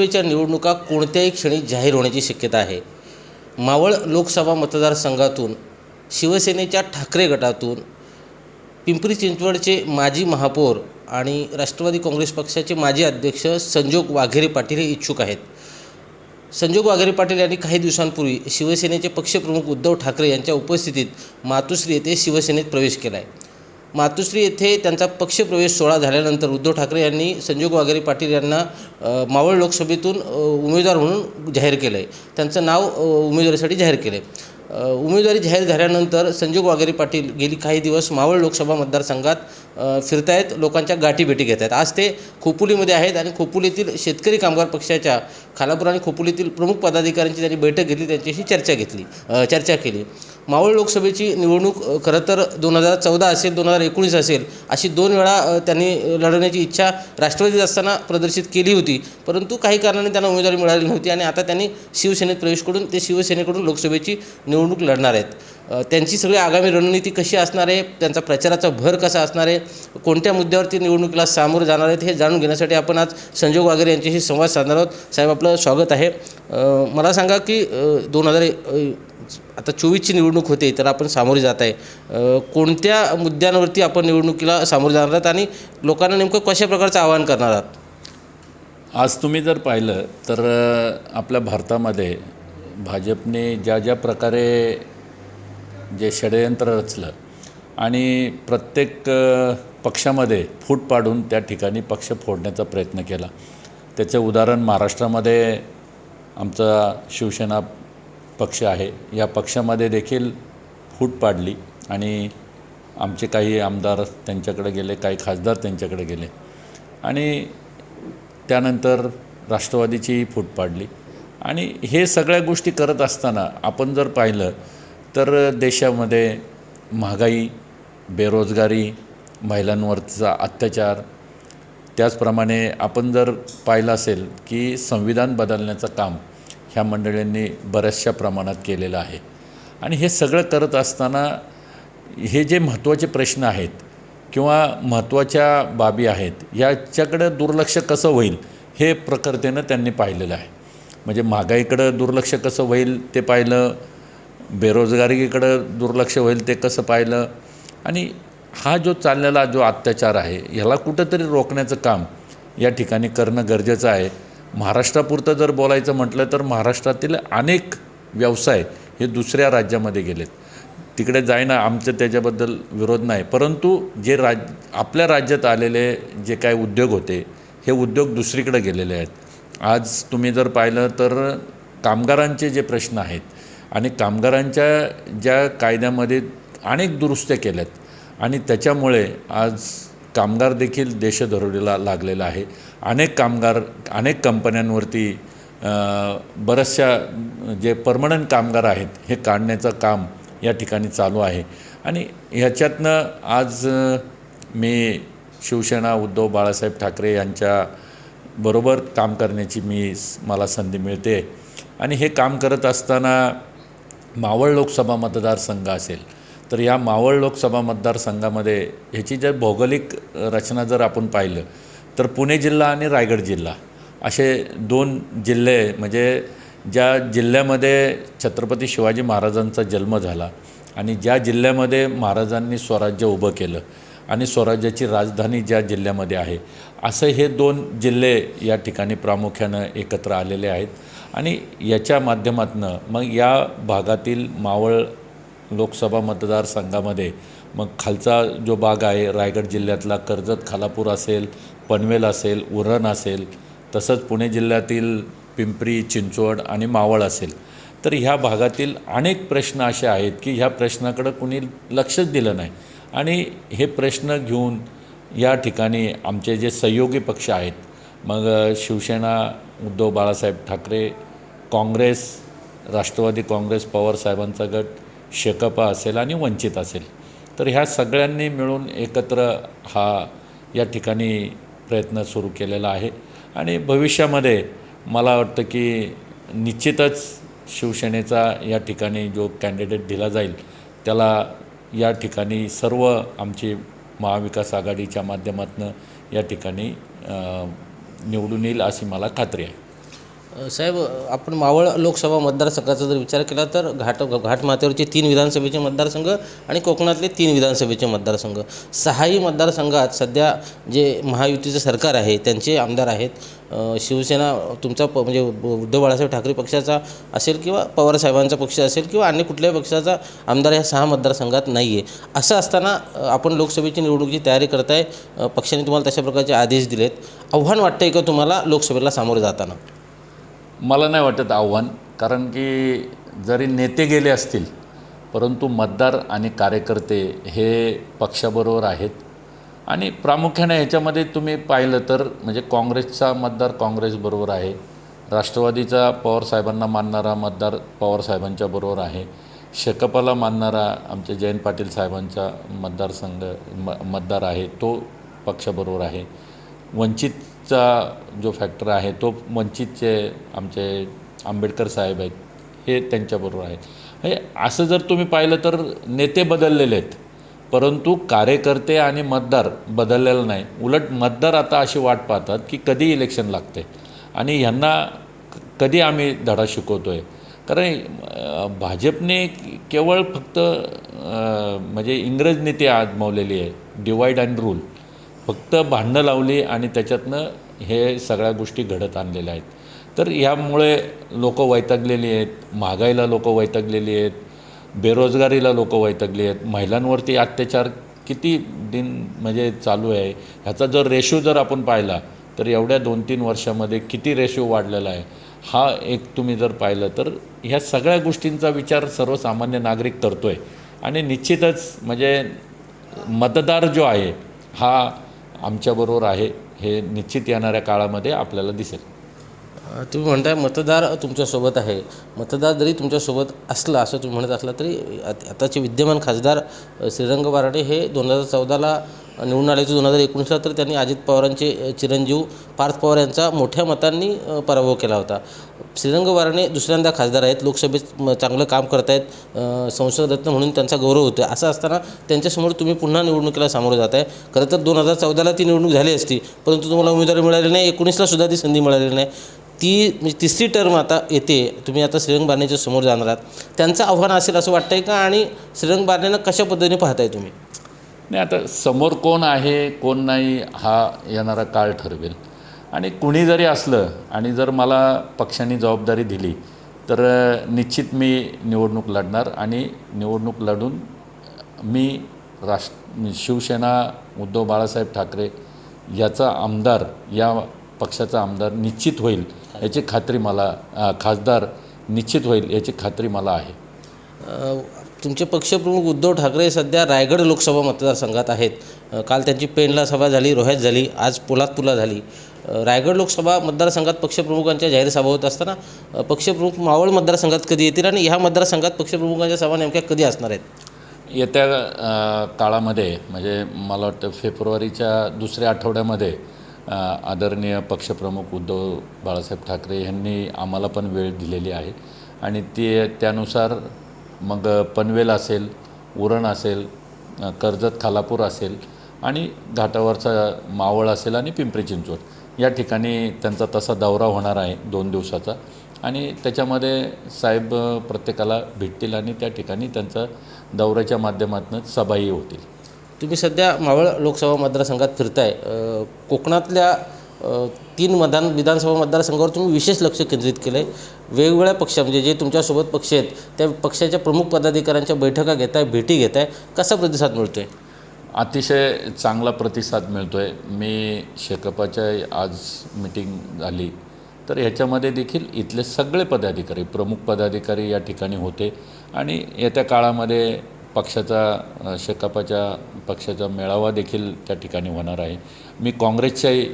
लोकसभेच्या निवडणुका कोणत्याही क्षणी जाहीर होण्याची शक्यता आहे. मावळ लोकसभा मतदारसंघातून शिवसेनेच्या ठाकरे गटातून पिंपरी चिंचवडचे माजी महापौर आणि राष्ट्रवादी काँग्रेस पक्षाचे माजी अध्यक्ष संजोग वाघेरे पाटील हे इच्छुक आहेत. संजोग वाघेरे पाटील यांनी काही दिवसांपूर्वी शिवसेनेचे पक्षप्रमुख उद्धव ठाकरे यांच्या उपस्थितीत मातोश्री येथे शिवसेनेत प्रवेश केला आहे मातोश्री येथे त्यांचा पक्षप्रवेश सोहळा झाल्यानंतर उद्धव ठाकरे यांनी संजोग वाघेरे पाटील यांना मावळ लोकसभेतून उमेदवार म्हणून जाहीर केलं आहे त्यांचं नाव उमेदवारीसाठी जाहीर केलं आहे उमेदवारी जाहीर झाल्यानंतर संजोग वाघेरे पाटील गेली काही दिवस मावळ लोकसभा मतदारसंघात फिरतायत लोकांच्या गाठी भेटी घेत आहेत आज ते खोपोलीमध्ये आहेत आणि खोपोलीतील शेतकरी कामगार पक्षाच्या खालापूर आणि खोपोलीतील प्रमुख पदाधिकाऱ्यांची त्यांनी बैठक घेतली त्यांच्याशी चर्चा घेतली चर्चा केली. मावळ लोकसभेची निवडणूक खरं तर दोन हजार चौदा असेल दोन हजार एकोणीस असेल अशी दोन वेळा त्यांनी लढवण्याची इच्छा राष्ट्रवादीत असताना प्रदर्शित केली होती. परंतु काही कारणाने त्यांना उमेदवारी मिळाली नव्हती आणि आता त्यांनी शिवसेनेत प्रवेश करून ते शिवसेनेकडून लोकसभेची निवडणूक लढणार आहेत. त्यांची सगळी आगामी रणनीती कशी असणार आहे? त्यांचा प्रचाराचा भर कसा असणार आहे? कोणत्या मुद्द्यावरती निवडणुकीला सामोरं जाणार आहेत हे जाणून घेण्यासाठी आपण आज संजोग वगैरे यांच्याशी संवाद साधणार आहोत. साहेब आपलं स्वागत आहे. मला सांगा की दोन हजार आता चोवीसची निवडणूक होते तर आपण सामोरे जात आहे. कोणत्या मुद्द्यांवरती आपण निवडणुकीला सामोरे जाणार आहात आणि लोकांना नेमकं कशा प्रकारचं आवाहन करणार आहात? आज तुम्ही जर पाहिलं तर आपल्या भारतामध्ये भाजपने ज्या ज्या प्रकारे जे षडयंत्र रचलं आणि प्रत्येक पक्षामध्ये फूट पाडून त्या ठिकाणी पक्ष फोडण्याचा प्रयत्न केला. त्याचं उदाहरण महाराष्ट्रामध्ये आमचा शिवसेना पक्ष आहे. या पक्षामध्ये देखील फूट पाडली आणि आमचे काही आमदार त्यांच्याकडे गेले काही खासदार त्यांच्याकडे गेले. आणि त्यानंतर राष्ट्रवादीचीही फूट पाडली. आणि हे सगळ्या गोष्टी करत असताना आपण जर पाहिलं तर देशामध्ये महागाई बेरोजगारी महिलांवरचा अत्याचार त्याचप्रमाणे आपण जर पाहिलं असेल की संविधान बदलण्याचं काम ह्या मंडळींनी बऱ्याचशा प्रमाणात केलेलं आहे. आणि हे सगळं करत असताना हे जे महत्त्वाचे प्रश्न आहेत किंवा महत्त्वाच्या बाबी आहेत याच्याकडं दुर्लक्ष कसं होईल हे प्रकर्तेनं त्यांनी पाहिलेलं आहे. म्हणजे महागाईकडं दुर्लक्ष कसं होईल ते पाहिलं बेरोजगारीकडं दुर्लक्ष होईल ते कसं पाहिलं? आणि हा जो चाललेला जो अत्याचार आहे ह्याला कुठंतरी रोखण्याचं काम या ठिकाणी करणं गरजेचं आहे. महाराष्ट्रापुरतं जर बोलायचं म्हटलं तर महाराष्ट्रातील अनेक व्यवसाय हे दुसऱ्या राज्यामध्ये गेलेत. तिकडे जाईना आमचं त्याच्याबद्दल विरोध नाही. परंतु जे राज आपल्या राज्यात आलेले जे काय उद्योग होते हे उद्योग दुसरीकडे गेलेले आहेत. आज तुम्ही जर पाहिलं तर कामगारांचे जे प्रश्न आहेत आणि कामगारांच्या ज्या कायद्यामध्ये अनेक दुरुस्त्या केल्यात आणि त्याच्यामुळे आज कामगार देखील देशधरोडीला लागलेला आहे. अनेक कामगार अनेक कंपन्यांवरती बऱ्याचशा जे परमनंट कामगार आहेत हे काढण्याचं काम या ठिकाणी चालू आहे. आणि ह्याच्यातनं आज मी शिवसेना उद्धव बाळासाहेब ठाकरे यांच्या बरोबर काम करण्याची मी मला संधी मिळते. आणि हे काम करत असताना मावळ लोकसभा मतदारसंघ असेल तर या मावळ लोकसभा मतदारसंघामध्ये ह्याची जर भौगोलिक रचना जर आपण पाहिलं तर पुणे जिल्हा आणि रायगड जिल्हा असे दोन जिल्हे म्हणजे ज्या जिल्ह्यामध्ये छत्रपती शिवाजी महाराजांचा जन्म झाला आणि ज्या जिल्ह्यामध्ये महाराजांनी स्वराज्य उभं केलं आणि स्वराज्याची राजधानी ज्या जिल्ह्यामध्ये आहे असं हे दोन जिल्हे या ठिकाणी प्रामुख्यानं एकत्र आलेले आहेत. आणि याच्या माध्यमातनं मग या भागातील मावळ लोकसभा मतदारसंघामध्ये मग खालचा जो भाग आहे रायगड जिल्ह्यातला कर्जत खालापूर असेल पनवेल असेल उरण असेल तसंच पुणे जिल्ह्यातील पिंपरी चिंचवड आणि मावळ असेल. तर ह्या भागातील अनेक प्रश्न असे आहेत की ह्या प्रश्नाकडं कुणी लक्षच दिलं नाही. आणि हे प्रश्न घेऊन या ठिकाणी आमचे जे सहयोगी पक्ष आहेत मग शिवसेना उद्धव बाळासाहेब ठाकरे काँग्रेस राष्ट्रवादी काँग्रेस पवारसाहेबांचा गट शेकपा असेल आणि वंचित असेल. तर ह्या सगळ्यांनी मिळून एकत्र हा या ठिकाणी प्रयत्न सुरू केलेला आहे. आणि भविष्यामध्ये मला वाटतं की निश्चितच शिवसेनेचा या ठिकाणी जो कॅन्डिडेट दिला जाईल त्याला या ठिकाणी सर्व आमचे महाविकास आघाडीच्या माध्यमातून या ठिकाणी निवडून येईल अशी मला खात्री आहे. साहेब आपण मावळ लोकसभा मतदारसंघाचा जर विचार केला तर घाट घाटमाथ्यावरचे तीन विधानसभेचे मतदारसंघ आणि कोकणातले तीन विधानसभेचे मतदारसंघ. सहाही मतदारसंघात सध्या जे महायुतीचं सरकार आहे त्यांचे आमदार आहेत. शिवसेना तुमचा प म्हणजे उद्धव बाळासाहेब ठाकरे पक्षाचा असेल किंवा पवारसाहेबांचा पक्ष असेल किंवा अन्य कुठल्याही पक्षाचा आमदार ह्या सहा मतदारसंघात नाही आहे असं असताना आपण लोकसभेची निवडणुकीची तयारी करताय. पक्षाने तुम्हाला तशा प्रकारचे आदेश दिलेत. आव्हान वाटतंय का तुम्हाला लोकसभेला सामोरे जाताना? मला नाही वाटत आव्हान कारण की जरी नेते गेले असतील परंतु मतदार आणि कार्यकर्ते हे पक्षाबरोबर आहेत. आणि प्रामुख्याने ह्याच्यामध्ये तुम्ही पाहिलं तर म्हणजे काँग्रेसचा मतदार काँग्रेसबरोबर आहे. राष्ट्रवादीचा पवारसाहेबांना मानणारा मतदार पवारसाहेबांच्या बरोबर आहे. शेकपाला मानणारा आमचे जयंत पाटील साहेबांचा मतदारसंघ म मतदार आहे तो पक्षाबरोबर आहे. वंचित वंचितचा जो फॅक्टर आहे तो वंचितचे आमचे आंबेडकर साहेब आहेत हे त्यांच्याबरोबर आहेत. हे असं जर तुम्ही पाहिलं तर नेते बदललेले आहेत. परंतु कार्यकर्ते आणि मतदार बदललेला नाही. उलट मतदार आता अशी वाट पाहतात की कधी इलेक्शन लागते. आणि ह्यांना कधी आम्ही धडा शिकवतो आहे कारण भाजपने केवळ फक्त म्हणजे इंग्रज नीती आजमावलेली आहे डिवाईड अँड रूल. फक्त भांडणं लावली आणि त्याच्यातनं हे सगळ्या गोष्टी घडत आणलेल्या आहेत. तर ह्यामुळे लोक वैतागलेली आहेत महागाईला लोक वैतागलेली आहेत बेरोजगारीला लोक वैतागली आहेत. महिलांवरती अत्याचार किती दिन म्हणजे चालू आहे? ह्याचा जर रेशो जर आपण पाहिला तर एवढ्या दोन तीन वर्षामध्ये किती रेशो वाढलेला आहे? हा एक तुम्ही जर पाहिलं तर ह्या सगळ्या गोष्टींचा विचार सर्वसामान्य नागरिक करतो आहे आणि निश्चितच म्हणजे मतदार जो आहे हा आमच्याबरोबर आहे हे निश्चित येणाऱ्या काळामध्ये आपल्याला दिसेल. तुम्ही म्हणताय मतदार तुमच्यासोबत आहे. मतदार जरी तुमच्यासोबत असला असं तुम्ही म्हणत असला तरी आताचे विद्यमान खासदार श्रीरंग बाराडे हे दोन हजार चौदाला निवडून आल्याचे दोन हजार एकोणीसला तर त्यांनी अजित पवारांचे चिरंजीव पार्थ पवार यांचा मोठ्या मतांनी पराभव केला होता. श्रीरंग बाराणे दुसऱ्यांदा खासदार आहेत लोकसभेत चांगलं काम करत आहेत संसदरत्न म्हणून त्यांचा गौरव होतो असं असताना त्यांच्यासमोर तुम्ही पुन्हा निवडणुकीला सामोरं जात आहे खरं तर दोन हजार चौदाला ती निवडणूक झाली असती परंतु तुम्हाला उमेदवारी मिळाली नाही. एकोणीसला सुद्धा ती संधी मिळाली नाही. ती म्हणजे तिसरी टर्म आता येते. तुम्ही आता श्रीरंग बारणेच्या समोर जाणार आहात. त्यांचं आव्हान असेल असं वाटतंय का? आणि श्रीरंग बारणेनं कशा पद्धतीने पाहताय तुम्ही? नाही आता समोर कोण आहे कोण नाही हा येणारा काळ ठरवेल. आणि कुणी जरी असलं आणि जर मला पक्षाने जबाबदारी दिली तर निश्चित मी निवडणूक लढणार आणि निवडणूक लढून मी राष्ट्र शिवसेना उद्धव बाळासाहेब ठाकरे याचा आमदार या पक्षाचा आमदार निश्चित होईल याची खात्री मला खासदार निश्चित होईल याची खात्री मला आहे. तुमचे पक्षप्रमुख उद्धव ठाकरे सध्या रायगड लोकसभा मतदारसंघात आहेत. काल त्यांची पेणला सभा झाली रोह्यात झाली आज पोलादपूरला झाली. रायगड लोकसभा मतदारसंघात पक्षप्रमुखांच्या जाहीर सभा होत असताना पक्षप्रमुख मावळ मतदारसंघात कधी येतील आणि ह्या मतदारसंघात पक्षप्रमुखांच्या सभा नेमक्या कधी असणार आहेत? येत्या काळामध्ये म्हणजे मला वाटतं फेब्रुवारीच्या दुसऱ्या आठवड्यामध्ये आदरणीय पक्षप्रमुख उद्धव बाळासाहेब ठाकरे यांनी आम्हाला पण वेळ दिलेली आहे. आणि ते त्यानुसार मग पनवेल असेल उरण असेल कर्जत खालापूर असेल आणि घाटावरचा मावळ असेल आणि पिंपरी चिंचवड. या ठिकाणी त्यांचा तसा दौरा होणार आहे दोन दिवसाचा आणि त्याच्यामध्ये साहेब प्रत्येकाला भेटतील आणि त्या ठिकाणी त्यांचा दौऱ्याच्या माध्यमातून सभाही होतील. तुम्ही सध्या मावळ लोकसभा मतदारसंघात फिरताय. कोकणातल्या तीन मतदान विधानसभा मतदारसंघावर तुम्ही विशेष लक्ष केंद्रित केलं आहे वेगवेगळ्या पक्ष म्हणजे जे तुमच्यासोबत पक्ष आहेत त्या पक्षाच्या प्रमुख पदाधिकाऱ्यांच्या बैठका घेताय भेटी घेत आहे कसा प्रतिसाद मिळतो आहे अतिशय चांगला प्रतिसाद मिळतो आहे मी शेकपाच्या आज मिटिंग झाली तर ह्याच्यामध्ये देखील इथले सगळे पदाधिकारी प्रमुख पदाधिकारी या ठिकाणी होते. आणि येत्या काळामध्ये पक्षाचा शेकापाच्या पक्षाचा मेळावा देखील त्या ठिकाणी होणार आहे. मी काँग्रेसच्याही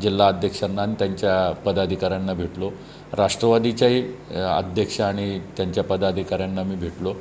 जिल्हा अध्यक्षांना आणि त्यांच्या पदाधिकाऱ्यांना भेटलो. राष्ट्रवादीच्याही अध्यक्ष आणि त्यांच्या पदाधिकाऱ्यांना मी भेटलो.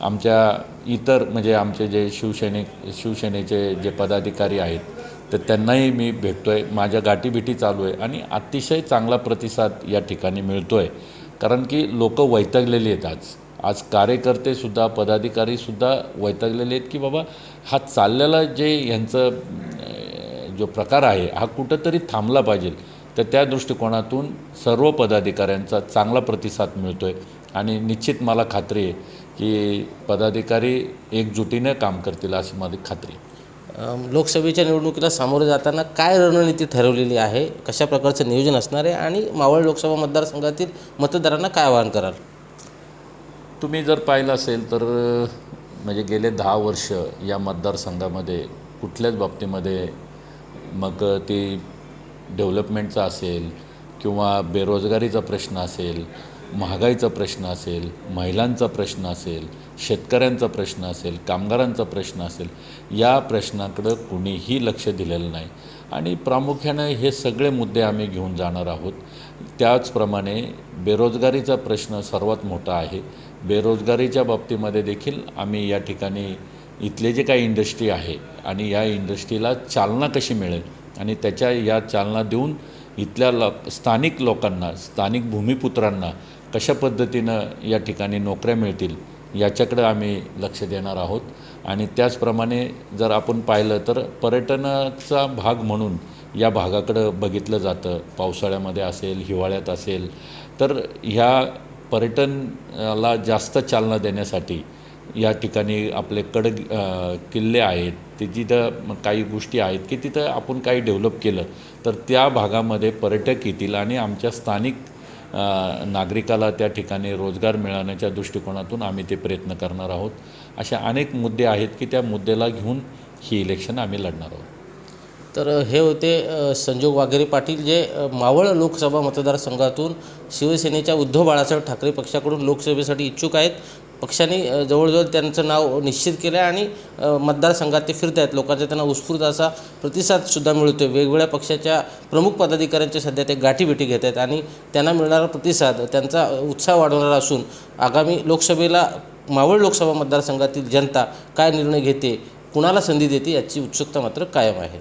आमच्या इतर म्हणजे आमचे जे शिवसैनिक शिवसेनेचे जे पदाधिकारी आहेत तर त्यांनाही मी भेटतो आहे माझ्या गाठीभेटी चालू आहे आणि अतिशय चांगला प्रतिसाद या ठिकाणी मिळतो आहे कारण की लोक वैतागलेली आहेत आज. आज कार्यकर्तेसुद्धा पदाधिकारीसुद्धा वैतागलेले आहेत की बाबा हा चाललेला जे ह्यांचं जो प्रकार आहे हा कुठंतरी थांबला पाहिजे. तर त्या दृष्टिकोनातून सर्व पदाधिकाऱ्यांचा चांगला प्रतिसाद मिळतो आहे आणि निश्चित मला खात्री आहे की पदाधिकारी एकजुटीनं काम करतील अशी माझी खात्री आहे. लोकसभेच्या निवडणुकीला सामोरे जाताना काय रणनीती ठरवलेली आहे? कशा प्रकारचं नियोजन असणार आहे? आणि मावळ लोकसभा मतदारसंघातील मतदारांना काय आवाहन कराल? तुम्ही जर पाहिलं असेल तर म्हणजे गेले दहा वर्ष या मतदारसंघामध्ये कुठल्याच बाबतीमध्ये मग ती डेव्हलपमेंटचा असेल किंवा बेरोजगारीचा प्रश्न असेल महागाईचा प्रश्न असेल महिलांचा प्रश्न असेल शेतकऱ्यांचा प्रश्न असेल कामगारांचा प्रश्न असेल या प्रश्नाकडं कुणीही लक्ष दिलेलं नाही. आणि प्रामुख्यानं हे सगळे मुद्दे आम्ही घेऊन जाणार आहोत. त्याचप्रमाणे बेरोजगारीचा प्रश्न सर्वात मोठा आहे. बेरोजगारीच्या बाबतीमध्ये देखील आम्ही या ठिकाणी इथले जे काही इंडस्ट्री आहे आणि या इंडस्ट्रीला चालना कशी मिळेल आणि त्याच्या या चालना देऊन इथल्या लो स्थानिक लोकांना स्थानिक भूमिपुत्रांना कशा पद्धतीनं या ठिकाणी नोकऱ्या मिळतील याच्याकडं आम्ही लक्ष देणार आहोत. आणि त्याचप्रमाणे जर आपण पाहिलं तर पर्यटनाचा भाग म्हणून या भागाकडं बघितलं जातं. पावसाळ्यामध्ये असेल हिवाळ्यात असेल. तर ह्या पर्यटनाला जास्त चालना देण्यासाठी या ठिकाणी आपले कडक किल्ले आहेत. ते जिथं काही गोष्टी आहेत की तिथं आपण काही डेव्हलप केलं तर त्या भागामध्ये पर्यटक येतील आणि आमच्या स्थानिक नागरिकाला त्या ठिकाणी रोजगार मिळवण्याच्या दृष्टिकोनातून आम्ही ते प्रयत्न करणार आहोत. अशा अनेक मुद्दे आहेत की त्या मुद्द्याला घेऊन ही इलेक्शन आम्ही लढणार आहोत. तर हे होते संजोग वाघेरे पाटील जे मावळ लोकसभा मतदारसंघातून शिवसेनेच्या उद्धव बाळासाहेब ठाकरे पक्षाकडून लोकसभेसाठी इच्छुक आहेत. पक्षाने जवळजवळ त्यांचं नाव निश्चित केलं आहे आणि मतदारसंघात ते फिरत आहेत लोकांचा त्यांना उत्स्फूर्त असा प्रतिसादसुद्धा मिळतो आहे वेगवेगळ्या पक्षाच्या प्रमुख पदाधिकाऱ्यांच्या सध्या ते गाठीभेटी घेत आहेत आणि त्यांना मिळणारा प्रतिसाद त्यांचा उत्साह वाढवणारा असून आगामी लोकसभेला मावळ लोकसभा मतदारसंघातील जनता काय निर्णय घेते कुणाला संधी देते याची उत्सुकता मात्र कायम आहे.